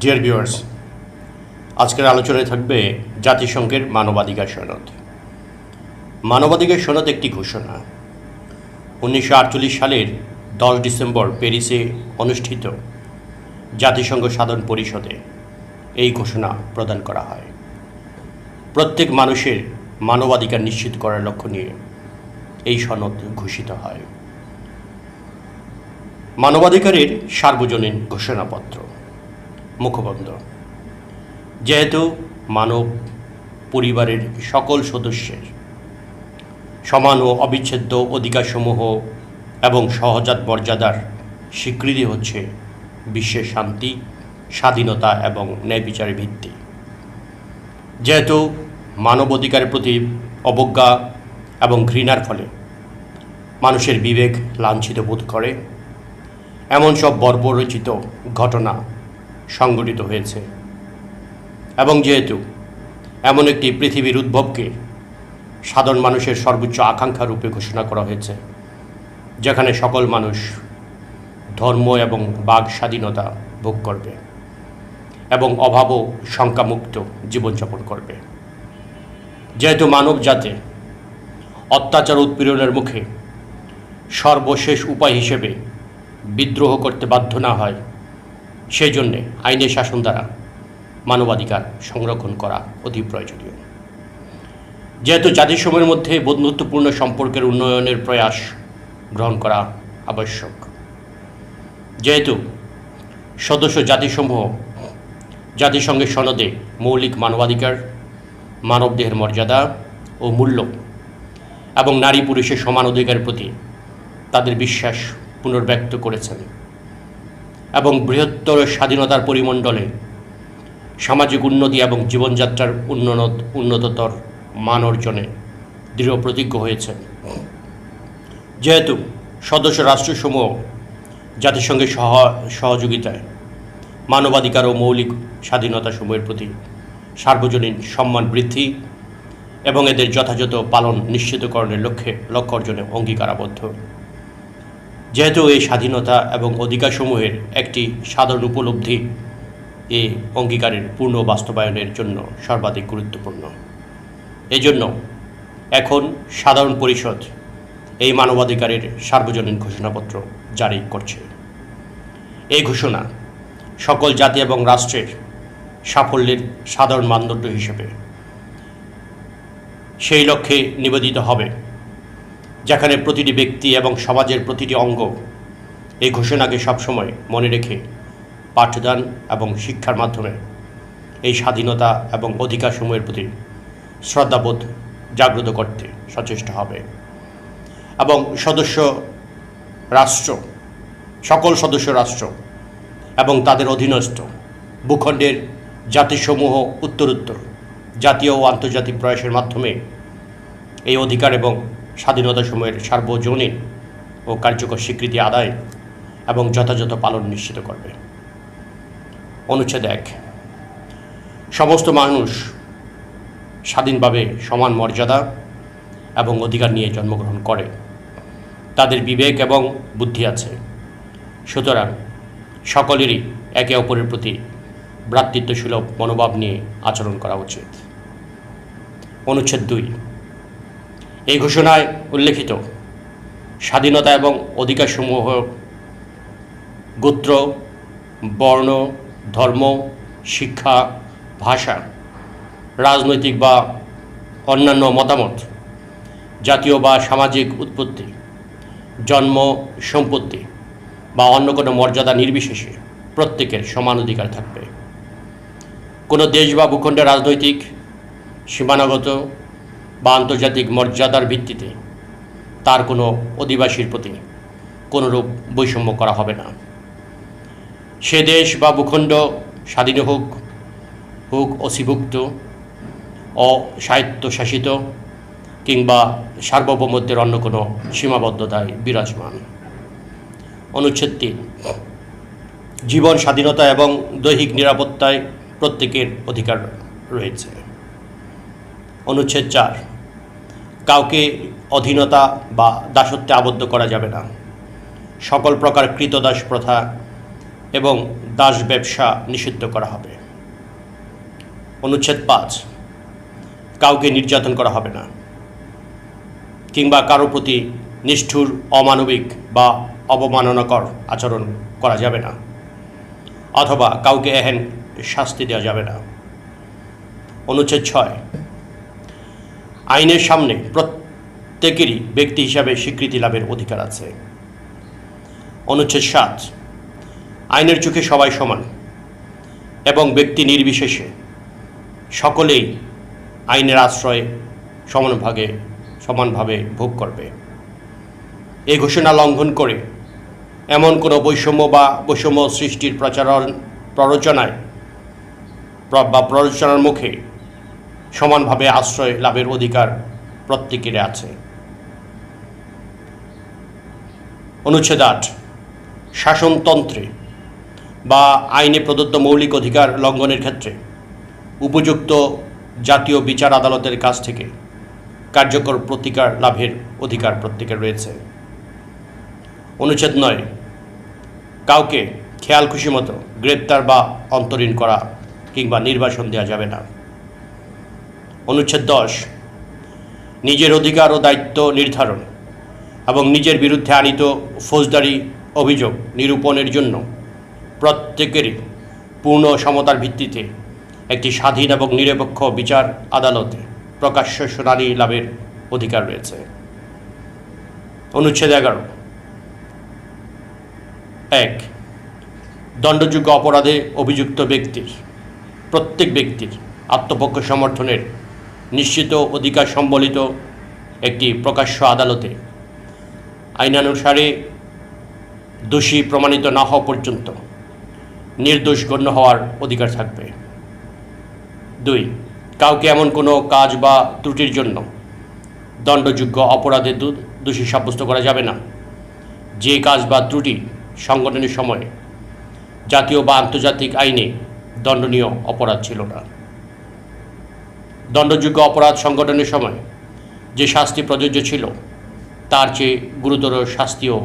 Dear viewers আজকের আলোচনায় থাকবে জাতিসংঘের মানবাধিকার সনদ। মানবাধিকার সনদ একটি ঘোষণা। উনিশশো আটচল্লিশ সালের দশ ডিসেম্বর প্যারিসে অনুষ্ঠিত জাতিসংঘ সাধারণ পরিষদে এই ঘোষণা প্রদান করা হয়। প্রত্যেক মানুষের মানবাধিকার নিশ্চিত করার লক্ষ্য নিয়ে এই সনদ ঘোষিত হয়। মানবাধিকারের সার্বজনীন ঘোষণাপত্র। মুখবন্ধ। যেহেতু মানব পরিবারের সকল সদস্যের সমান ও অবিচ্ছেদ্য অধিকারসমূহ এবং সহজাত মর্যাদার স্বীকৃতি হচ্ছে বিশ্বের শান্তি, স্বাধীনতা এবং ন্যায় বিচারের ভিত্তি। যেহেতু মানব অধিকারের প্রতি অবজ্ঞা এবং ঘৃণার ফলে মানুষের বিবেক লাঞ্ছিত বোধ করে, এমন সব বর্বরচিত ঘটনা সংঘটিত হয়েছে। এবং যেহেতু এমন একটি পৃথিবীর উদ্ভবকে সাধারণ মানুষের সর্বোচ্চ আকাঙ্ক্ষা রূপে ঘোষণা করা হয়েছে, যেখানে সকল মানুষ ধর্ম এবং বাক স্বাধীনতা ভোগ করবে এবং অভাব ও শঙ্কামুক্ত জীবনযাপন করবে। যেহেতু মানব জাতে অত্যাচার উৎপীড়নের মুখে সর্বশেষ উপায় হিসেবে বিদ্রোহ করতে বাধ্য না হয় সেই জন্যে আইনের শাসন দ্বারা মানবাধিকার সংরক্ষণ করা অতি প্রয়োজনীয়। যেহেতু জাতিসমূহের মধ্যে বন্ধুত্বপূর্ণ সম্পর্কের উন্নয়নের প্রয়াস গ্রহণ করা আবশ্যক, যেহেতু সদস্য জাতিসমূহ জাতিসংঘের সনদে মৌলিক মানবাধিকার, মানবদেহের মর্যাদা ও মূল্য এবং নারী পুরুষের সমান অধিকারের প্রতি তাদের বিশ্বাস পুনর্ব্যক্ত করেছেন। এবং বৃহত্তর স্বাধীনতার পরিমণ্ডলে সামাজিক উন্নতি এবং জীবনযাত্রার উন্নত উন্নততর মান অর্জনে দৃঢ় প্রতিজ্ঞ হয়েছে। যেহেতু সদস্য রাষ্ট্রসমূহ জাতিসংঘের সহ সহযোগিতায় মানবাধিকার ও মৌলিক স্বাধীনতা স্বাধীনতাসমূহের প্রতি সার্বজনীন সম্মান বৃদ্ধি এবং এদের যথাযথ পালন নিশ্চিতকরণের লক্ষ্যে লক্ষ্য অর্জনে অঙ্গীকারাবদ্ধ। যেহেতু এই স্বাধীনতা এবং অধিকারসমূহের একটি সাধারণ উপলব্ধি এই অঙ্গীকারের পূর্ণ বাস্তবায়নের জন্য সর্বাধিক গুরুত্বপূর্ণ। এজন্য এখন সাধারণ পরিষদ এই মানবাধিকারের সার্বজনীন ঘোষণাপত্র জারি করছে। এই ঘোষণা সকল জাতি এবং রাষ্ট্রের সাফল্যের সাধারণ মানদণ্ড হিসেবে সেই লক্ষ্যে নিবেদিত হবে। যেখানে প্রতিটি ব্যক্তি এবং সমাজের প্রতিটি অঙ্গ এই ঘোষণাকে সবসময় মনে রেখে পাঠদান এবং শিক্ষার মাধ্যমে এই স্বাধীনতা এবং অধিকার সময়ের প্রতি শ্রদ্ধাবোধ জাগ্রত করতে সচেষ্ট হবে এবং সদস্য রাষ্ট্র, সকল সদস্য রাষ্ট্র এবং তাদের অধীনস্থ ভূখণ্ডের জাতিসমূহ উত্তরোত্তর জাতীয় ও আন্তর্জাতিক প্রয়াসের মাধ্যমে এই অধিকার এবং স্বাধীনতাসমূহের সার্বজনীন ও কার্যকর স্বীকৃতি আদায় এবং যথাযথ পালন নিশ্চিত করবে। অনুচ্ছেদ এক। সমস্ত মানুষ স্বাধীনভাবে সমান মর্যাদা এবং অধিকার নিয়ে জন্মগ্রহণ করে। তাদের বিবেক এবং বুদ্ধি আছে। সুতরাং সকলেরই একে অপরের প্রতি ভ্রাতৃত্বসুলভ মনোভাব নিয়ে আচরণ করা উচিত। অনুচ্ছেদ দুই। এই ঘোষণায় উল্লেখিত স্বাধীনতা এবং অধিকারসমূহ গোত্র, বর্ণ, ধর্ম, শিক্ষা, ভাষা, রাজনৈতিক বা অন্যান্য মতামত, জাতীয় বা সামাজিক উৎপত্তি, জন্ম, সম্পত্তি বা অন্য কোনো মর্যাদা নির্বিশেষে প্রত্যেকের সমান অধিকার থাকবে। কোনো দেশ বা ভূখণ্ডের রাজনৈতিক, সীমানাগত বা আন্তর্জাতিক মর্যাদার ভিত্তিতে তার কোনো অধিবাসীর প্রতি কোনোরূপ বৈষম্য করা হবে না। সে দেশ বা ভূখণ্ড স্বাধীন হোক হোক অসীভুক্ত, অস্বায়ত্তশাসিত কিংবা সার্বভৌমত্বের অন্য কোনো সীমাবদ্ধতায় বিরাজমান। অনুচ্ছেদ তিন, জীবন স্বাধীনতা এবং দৈহিক নিরাপত্তায় প্রত্যেকের অধিকার রয়েছে। অনুচ্ছেদ চার। কাউকে অধীনতা বা দাসত্বে আবদ্ধ করা যাবে না। সকল প্রকার কৃতদাস প্রথা এবং দাস ব্যবসা নিষিদ্ধ করা হবে। অনুচ্ছেদ পাঁচ। কাউকে নির্যাতন করা হবে না। কিংবা কারও প্রতি নিষ্ঠুর, অমানবিক বা অবমাননাকর আচরণ করা যাবে না। অথবা কাউকে এহেন শাস্তি দেওয়া যাবে না। অনুচ্ছেদ ছয়। আইনের সামনে প্রত্যেকেরই ব্যক্তি হিসাবে স্বীকৃতি লাভের অধিকার আছে। অনুচ্ছেদ সাত, আইনের চোখে সবাই সমান এবং ব্যক্তি নির্বিশেষে সকলেই আইনের আশ্রয়ে সমানভাগে, সমানভাবে ভোগ করবে। এই ঘোষণা লঙ্ঘন করে এমন কোনো বৈষম্য বা বৈষম্য সৃষ্টির প্রচারণ, প্ররোচনায় বা প্ররোচনার মুখে সমানভাবে আশ্রয় লাভের অধিকার প্রত্যেকের আছে। অনুচ্ছেদ আট, শাসনতন্ত্রে বা আইনে প্রদত্ত মৌলিক অধিকার লঙ্ঘনের ক্ষেত্রে উপযুক্ত জাতীয় বিচার আদালতের কাছ থেকে কার্যকর প্রতিকার লাভের অধিকার প্রত্যেকের রয়েছে। অনুচ্ছেদ নয়, কাউকে খেয়াল খুশি মতো গ্রেপ্তার বা অন্তরীণ করা কিংবা নির্বাসন দেওয়া যাবে না। অনুচ্ছেদ দশ। নিজের অধিকার ও দায়িত্ব নির্ধারণ এবং নিজের বিরুদ্ধে আনিত ফৌজদারি অভিযোগ নিরূপণের জন্য প্রত্যেকেরই পূর্ণ সমতার ভিত্তিতে একটি স্বাধীন এবং নিরপেক্ষ বিচার আদালতে প্রকাশ্য শুনানি লাভের অধিকার রয়েছে। অনুচ্ছেদ এগারো। এক, দণ্ডযোগ্য অপরাধে অভিযুক্ত ব্যক্তির, প্রত্যেক ব্যক্তির আত্মপক্ষ সমর্থনের নিশ্চিত অধিকার সম্বলিত একটি প্রকাশ্য আদালতে আইনানুসারে দোষী প্রমাণিত না হওয়া পর্যন্ত নির্দোষ গণ্য হওয়ার অধিকার থাকবে। দুই, কাউকে এমন কোনো কাজ বা ত্রুটির জন্য দণ্ডযোগ্য অপরাধে দোষী সাব্যস্ত করা যাবে না। যে কাজ বা ত্রুটি সংগঠনের সময় জাতীয় বা আন্তর্জাতিক আইনে দণ্ডনীয় অপরাধ ছিল না। দণ্ডযোগ্য অপরাধ সংগঠনের সময় যে শাস্তি প্রযোজ্য ছিল, তার চেয়ে গুরুতর শাস্তিও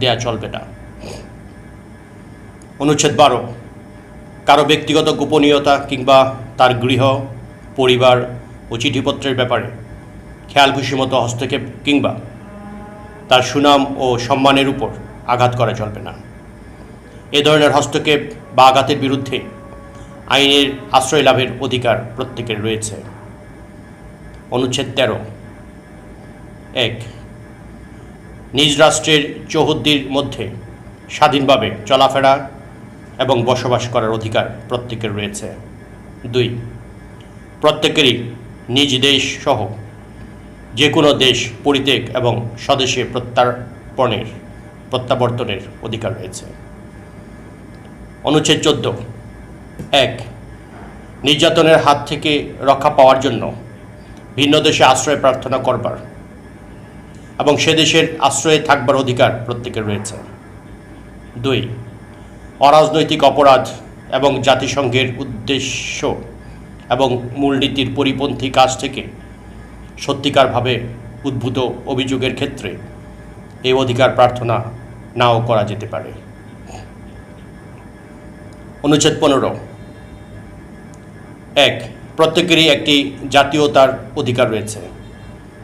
দেয়া চলবে না। অনুচ্ছেদ বারো, কারও ব্যক্তিগত গোপনীয়তা কিংবা তার গৃহ, পরিবার ও চিঠিপত্রের ব্যাপারে খেয়াল খুশি মতো হস্তক্ষেপ কিংবা তার সুনাম ও সম্মানের উপর আঘাত করা চলবে না। এ ধরনের হস্তক্ষেপ বা আঘাতের বিরুদ্ধে আইনের আশ্রয় লাভের অধিকার প্রত্যেকের রয়েছে। অনুচ্ছেদ তেরো। এক, নিজ রাষ্ট্রের চৌহদ্দির মধ্যে স্বাধীনভাবে চলাফেরা এবং বসবাস করার অধিকার প্রত্যেকের রয়েছে। দুই, প্রত্যেকেরই নিজ দেশ সহ যে কোনো দেশ পরিত্যাগ এবং স্বদেশে প্রত্যার্পণের, প্রত্যাবর্তনের অধিকার রয়েছে। অনুচ্ছেদ চোদ্দ, এক, নির্যাতনের হাত থেকে রক্ষা পাওয়ার জন্য ভিন্ন দেশে আশ্রয় প্রার্থনা করবার এবং সে দেশের আশ্রয়ে থাকবার অধিকার প্রত্যেকের রয়েছে। দুই, অরাজনৈতিক অপরাধ এবং জাতিসংঘের উদ্দেশ্য এবং মূলনীতির পরিপন্থী কাজ থেকে সত্যিকারভাবে উদ্ভূত অভিযোগের ক্ষেত্রে এই অধিকার প্রার্থনা নাও করা যেতে পারে। অনুচ্ছেদ পনেরো। এক প্রত্যেকেরই একটি জাতীয়তার অধিকার রয়েছে।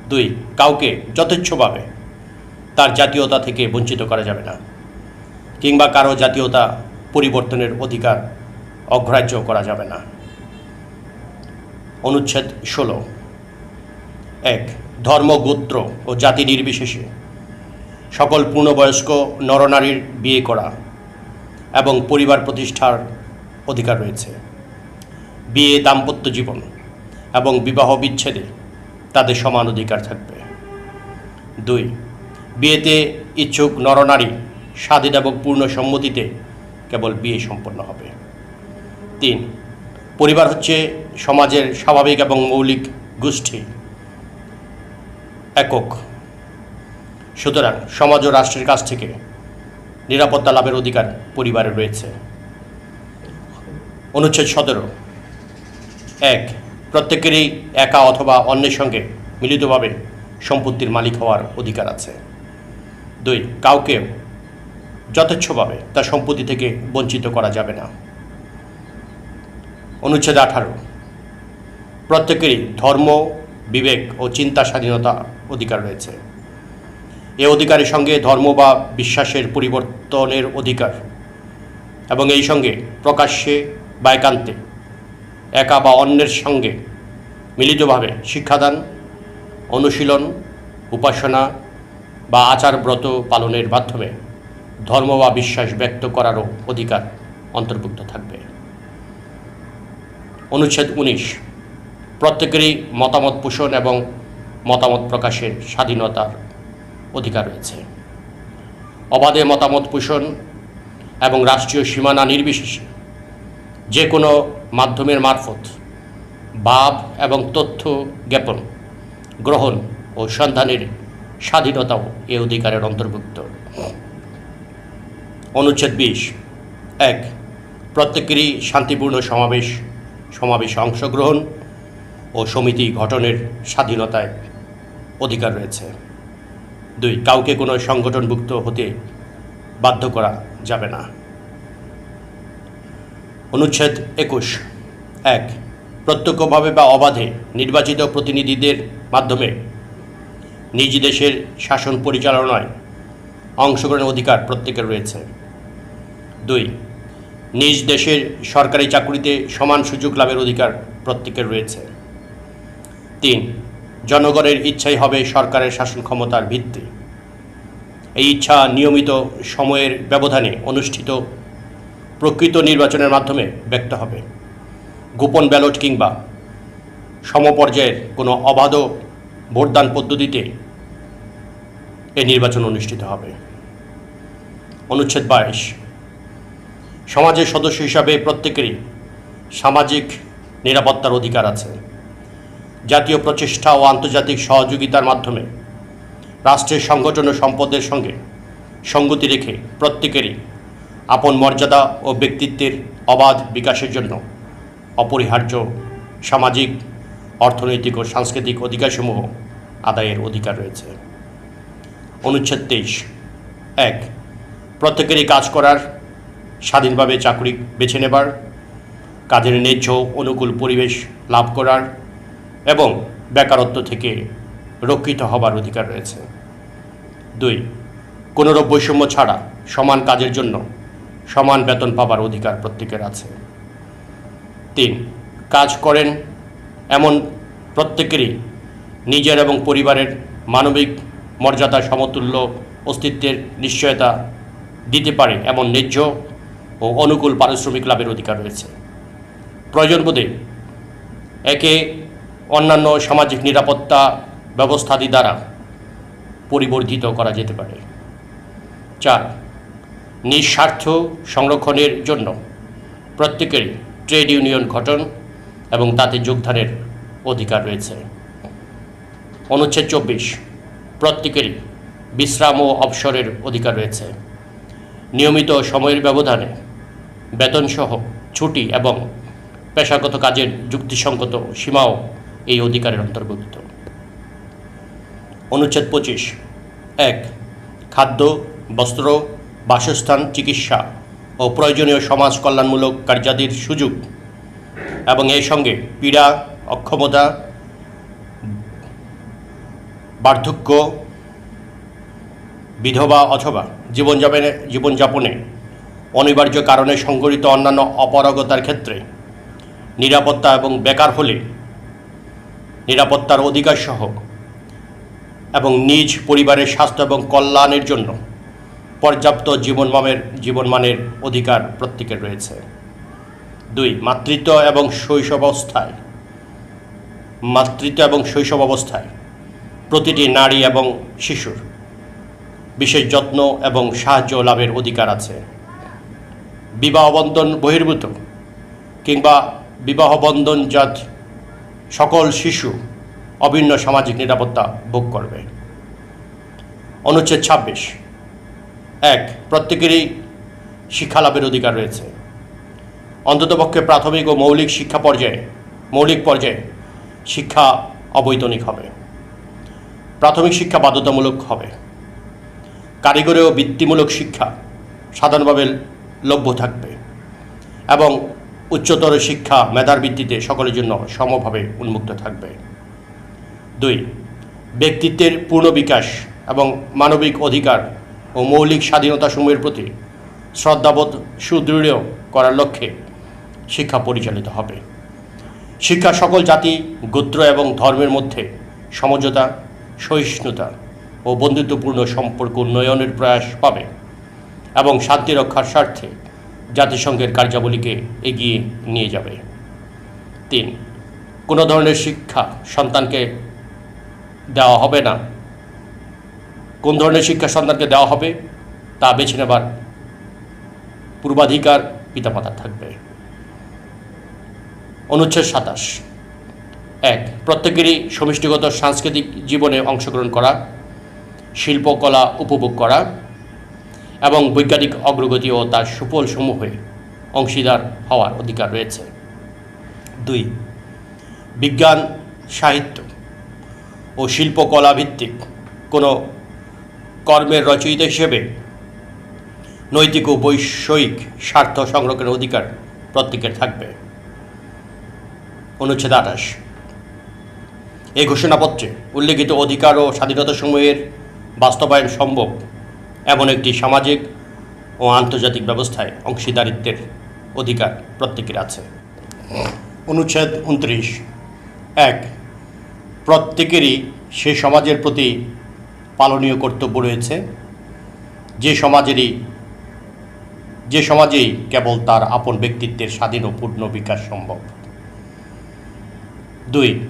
দুই, কাউকে যথেচ্ছভাবে তার জাতীয়তা থেকে বঞ্চিত করা যাবে না কিংবা কারও জাতীয়তা পরিবর্তনের অধিকার অগ্রাহ্য করা যাবে না। অনুচ্ছেদ ষোলো। এক ধর্ম গোত্র ও জাতি নির্বিশেষে সকল পূর্ণবয়স্ক নরনারীর বিয়ে করা এবং পরিবার প্রতিষ্ঠার অধিকার রয়েছে। বিয়ে দাম্পত্য জীবন এবং বিবাহ বিচ্ছেদে তাদের সমান অধিকার থাকবে। দুই, বিয়েতে ইচ্ছুক নরনারী স্বাধীন এবং পূর্ণ সম্মতিতে কেবল বিয়ে সম্পন্ন হবে। তিন, পরিবার হচ্ছে সমাজের স্বাভাবিক এবং মৌলিক গোষ্ঠী, একক। সুতরাং সমাজ ও রাষ্ট্রের কাছ থেকে নিরাপত্তা লাভের অধিকার পরিবারে রয়েছে। অনুচ্ছেদ সতেরো এক, প্রত্যেকেরই একা অথবা অন্যের সঙ্গে মিলিতভাবে সম্পত্তির মালিক হওয়ার অধিকার আছে। দুই, কাউকে যথেচ্ছভাবে তার সম্পত্তি থেকে বঞ্চিত করা যাবে না। অনুচ্ছেদ আঠারো, প্রত্যেকেরই ধর্ম, বিবেক ও চিন্তা স্বাধীনতা অধিকার রয়েছে। এ অধিকারের সঙ্গে ধর্ম বা বিশ্বাসের পরিবর্তনের অধিকার এবং এই সঙ্গে প্রকাশ্যে বা একান্তে একা বা অন্যের সঙ্গে মিলিতভাবে শিক্ষাদান, অনুশীলন, উপাসনা বা আচারব্রত পালনের মাধ্যমে ধর্ম বা বিশ্বাস ব্যক্ত করারও অধিকার অন্তর্ভুক্ত থাকবে। অনুচ্ছেদ উনিশ, প্রত্যেকেরই মতামত পোষণ এবং মতামত প্রকাশের স্বাধীনতার অধিকার রয়েছে। অবাধে মতামত পোষণ এবং রাষ্ট্রীয় সীমানা নির্বিশেষে যে কোনো মাধ্যমের মারফত ভাব এবং তথ্য জ্ঞাপন, গ্রহণ ও সন্ধানের স্বাধীনতাও এ অধিকারের অন্তর্ভুক্ত। অনুচ্ছেদ বিশ, এক, প্রত্যেকেরই শান্তিপূর্ণ সমাবেশ, সমাবেশে অংশগ্রহণ ও সমিতি গঠনের স্বাধীনতায় অধিকার রয়েছে। দুই, কাউকে কোনো সংগঠনভুক্ত হতে বাধ্য করা যাবে না। অনুচ্ছেদ একুশ। এক, প্রত্যক্ষভাবে বা অবাধে নির্বাচিত প্রতিনিধিদের মাধ্যমে নিজ দেশের শাসন পরিচালনায় অংশগ্রহণের অধিকার প্রত্যেকের রয়েছে। দুই, নিজ দেশের সরকারি চাকরিতে সমান সুযোগ লাভের অধিকার প্রত্যেকের রয়েছে। তিন, জনগণের ইচ্ছাই হবে সরকারের শাসন ক্ষমতার ভিত্তি। এই ইচ্ছা নিয়মিত সময়ের ব্যবধানে অনুষ্ঠিত প্রকৃত নির্বাচনের মাধ্যমে ব্যক্ত হবে। গোপন ব্যালট কিংবা সমপর্যায়ের কোনো অবাধ ভোটদান পদ্ধতিতে এ নির্বাচন অনুষ্ঠিত হবে। অনুচ্ছেদ বাইশ। সমাজের সদস্য হিসাবে প্রত্যেকেরই সামাজিক নিরাপত্তার অধিকার আছে। জাতীয় প্রচেষ্টা ও আন্তর্জাতিক সহযোগিতার মাধ্যমে রাষ্ট্রের সংগঠন ও সম্পদের সঙ্গে সঙ্গতি রেখে প্রত্যেকেরই আপন মর্যাদা ও ব্যক্তিত্বের অবাধ বিকাশের জন্য অপরিহার্য সামাজিক, অর্থনৈতিক ও সাংস্কৃতিক অধিকারসমূহ আদায়ের অধিকার রয়েছে। অনুচ্ছেদ তেইশ। এক, প্রত্যেকেরই কাজ করার, স্বাধীনভাবে চাকরি বেছে নেবার, কাজের ন্যায্য অনুকূল পরিবেশ লাভ করার এবং বেকারত্ব থেকে রক্ষিত হবার অধিকার রয়েছে। দুই, কোনোরূপ বৈষম্য ছাড়া সমান কাজের জন্য সমান বেতন পাবার অধিকার প্রত্যেকের আছে। তিন, কাজ করেন এমন প্রত্যেকেরই নিজের এবং পরিবারের মানবিক মর্যাদা, সমতুল্য অস্তিত্বের নিশ্চয়তা দিতে পারে এমন ন্যায্য ও অনুকূল পারিশ্রমিক লাভের অধিকার রয়েছে। প্রয়োজন বোধে একে অন্যান্য সামাজিক নিরাপত্তা ব্যবস্থাদি দ্বারা পরিবর্ধিত করা যেতে পারে। চার নিঃস্বার্থ সংরক্ষণের জন্য প্রত্যেকের ট্রেড ইউনিয়ন গঠন এবং তাতে যোগদানের অধিকার রয়েছে। অনুচ্ছেদ চব্বিশ প্রত্যেকেরই বিশ্রাম ও অবসরের অধিকার রয়েছে। নিয়মিত সময়ের ব্যবধানে বেতনসহ ছুটি এবং পেশাগত কাজের যুক্তিসঙ্গত সীমাও এই অধিকারের অন্তর্ভুক্ত। অনুচ্ছেদ পঁচিশ, এক, খাদ্য, বস্ত্র বাসস্থান, চিকিৎসা ও প্রয়োজনীয় সমাজ কল্যাণমূলক কার্যাদির সুযোগ এবং এই সঙ্গে পীড়া, অক্ষমতা, বার্ধক্য, বিধবা অথবা জীবনযাপনে জীবনযাপনে অনিবার্য কারণে সংঘটিত অন্যান্য অপারগতার ক্ষেত্রে নিরাপত্তা এবং বেকার হলে নিরাপত্তার অধিকার সহ এবং নিজ পরিবারের স্বাস্থ্য এবং কল্যাণের জন্য পর্যাপ্ত জীবনমানের জীবনমানের অধিকার প্রত্যেকের রয়েছে। দুই, মাতৃত্ব এবং শৈশব অবস্থায়। মাতৃত্ব এবং শৈশব অবস্থায় প্রতিটি নারী এবং শিশুর বিশেষ যত্ন এবং সাহায্য লাভের অধিকার আছে। বিবাহ বন্ধন বহির্ভূত কিংবা বিবাহ বন্ধনজাত সকল শিশু অভিন্ন সামাজিক নিরাপত্তা ভোগ করবে। অনুচ্ছেদ ছাব্বিশ এক, প্রত্যেকেরই শিক্ষা লাভের অধিকার রয়েছে। অন্ততপক্ষে প্রাথমিক ও মৌলিক শিক্ষা পর্যায়ে, মৌলিক পর্যায়ে শিক্ষা অবৈতনিক হবে। প্রাথমিক শিক্ষা বাধ্যতামূলক হবে। কারিগরি ও বৃত্তিমূলক শিক্ষা সাধারণভাবে লভ্য থাকবে এবং উচ্চতর শিক্ষা মেধার ভিত্তিতে সকলের জন্য সমভাবে উন্মুক্ত থাকবে। দুই, ব্যক্তিত্বের পূর্ণ বিকাশ এবং মানবিক অধিকার ও মৌলিক স্বাধীনতা স্বাধীনতাসমূহের প্রতি শ্রদ্ধাবোধ সুদৃঢ় করার লক্ষ্যে শিক্ষা পরিচালিত হবে। শিক্ষা সকল জাতি, গোত্র এবং ধর্মের মধ্যে সমঝোতা, সহিষ্ণুতা ও বন্ধুত্বপূর্ণ সম্পর্ক উন্নয়নের প্রয়াস পাবে এবং শান্তি রক্ষার স্বার্থে জাতিসংঘের কার্যাবলীকে এগিয়ে নিয়ে যাবে। তিন, কোনো ধরনের শিক্ষা সন্তানকে দেওয়া হবে না। কোন ধরনের শিক্ষা সন্তানকে দেওয়া হবে তা বেছে নেবার পূর্বাধিকার পিতামাতার থাকবে। অনুচ্ছেদ সাতাশ। এক, প্রত্যেকেরই সমষ্টিগত সাংস্কৃতিক জীবনে অংশগ্রহণ করা শিল্পকলা উপভোগ করা এবং বৈজ্ঞানিক অগ্রগতি ও তার সুফলসমূহে অংশীদার হওয়ার অধিকার রয়েছে। দুই, বিজ্ঞান, সাহিত্য ও শিল্পকলা ভিত্তিক কোনো কর্মের রচয়িতা হিসেবে নৈতিক ও বৈষয়িক স্বার্থ সংরক্ষণের অধিকার প্রত্যেকের থাকবে। অনুচ্ছেদ আঠাশ। এই ঘোষণাপত্রে উল্লেখিত অধিকার ও স্বাধীনতা স্বাধীনতাসমূহের বাস্তবায়ন সম্ভব এমন একটি সামাজিক ও আন্তর্জাতিক ব্যবস্থায় অংশীদারিত্বের অধিকার প্রত্যেকের আছে। অনুচ্ছেদ উনত্রিশ। এক, প্রত্যেকেরই সে সমাজের প্রতি পালনীয় কর্তব্য রয়েছে। যে সমাজেরই, যে সমাজেই কেবল তার আপন ব্যক্তিত্বের স্বাধীন ও পূর্ণ বিকাশ সম্ভব। দুই,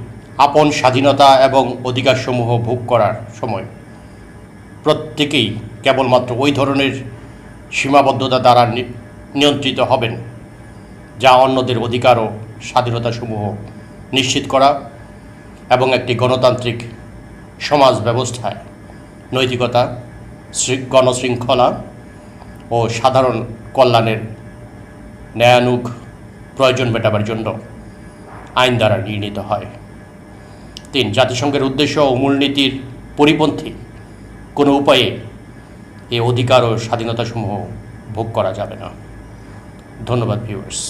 আপন স্বাধীনতা এবং অধিকারসমূহ ভোগ করার সময়। প্রত্যেকেই কেবলমাত্র ওই ধরনের সীমাবদ্ধতা দ্বারা নিয়ন্ত্রিত হবেন, যা অন্যদের অধিকার ও স্বাধীনতাসমূহ নিশ্চিত করা এবং একটি গণতান্ত্রিক সমাজ ব্যবস্থায় নৈতিকতা গণশৃঙ্খলা ও সাধারণ কল্যাণের ন্যায়ানুগ প্রয়োজন মেটাবার জন্য আইন দ্বারা নির্ণীত হয়। তিন, জাতিসংঘের উদ্দেশ্য ও মূলনীতির পরিপন্থী। কোনো উপায়ে এই অধিকার ও স্বাধীনতাসমূহ ভোগ করা যাবে না। ধন্যবাদ ভিউয়ার্স